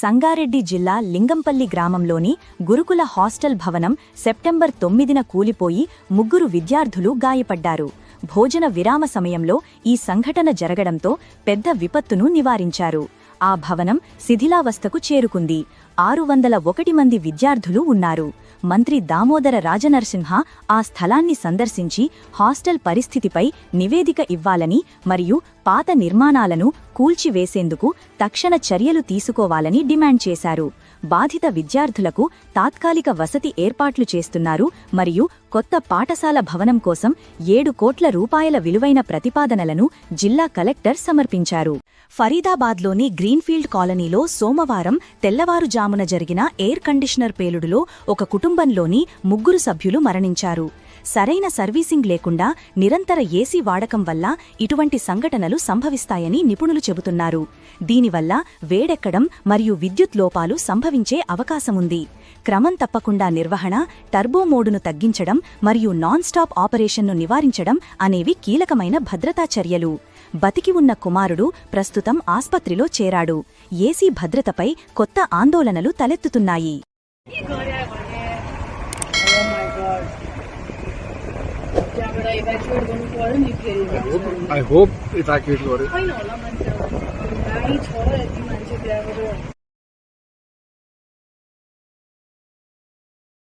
సంగారెడ్డి జిల్లా లింగంపల్లి గ్రామంలోని గురుకుల హాస్టల్ భవనం సెప్టెంబర్ తొమ్మిదిన కూలిపోయి ముగ్గురు విద్యార్థులు గాయపడ్డారు. భోజన విరామ సమయంలో ఈ సంఘటన జరగడంతో పెద్ద విపత్తును నివారించారు. ఆ భవనం శిథిలావస్థకు చేరుకుంది. ఆరు వందల ఒకటి మంది విద్యార్థులు ఉన్నారు. మంత్రి దామోదర రాజనరసింహ ఆ స్థలాన్ని సందర్శించి హాస్టల్ పరిస్థితిపై నివేదిక ఇవ్వాలని మరియు పాత నిర్మాణాలను కూల్చివేసేందుకు తక్షణ చర్యలు తీసుకోవాలని డిమాండ్ చేశారు. బాధిత విద్యార్థులకు తాత్కాలిక వసతి ఏర్పాట్లు చేస్తున్నారు మరియు కొత్త పాఠశాల భవనం కోసం ఏడు కోట్ల రూపాయల విలువైన ప్రతిపాదనలను జిల్లా కలెక్టర్ సమర్పించారు. ఫరీదాబాద్లోని గ్రీన్ఫీల్డ్ కాలనీలో సోమవారం తెల్లవారుజామున జరిగిన ఎయిర్ కండిషనర్ పేలుడులో ఒక కుటుంబంలోని ముగ్గురు సభ్యులు మరణించారు. సరైన సర్వీసింగ్ లేకుండా నిరంతర ఏసీ వాడకం వల్ల ఇటువంటి సంఘటనలు సంభవిస్తాయని నిపుణులు చెబుతున్నారు. దీనివల్ల వేడెక్కడం మరియు విద్యుత్ లోపాలు సంభవించే అవకాశముంది. క్రమం తప్పకుండా నిర్వహణ టర్బో మోడును తగ్గించడం మరియు నాన్ స్టాప్ ఆపరేషన్ను నివారించడం అనేవి కీలకమైన భద్రతా చర్యలు. బతికి ఉన్న కుమారుడు ప్రస్తుతం ఆస్పత్రిలో చేరాడు. ఏసీ భద్రతపై కొత్త ఆందోళనలు తలెత్తుతున్నాయి. गर्नु नि आई होप एभ्याकुएट गर्यो छैन होला मान्छे छ यति मान्छे त्यहाँबाट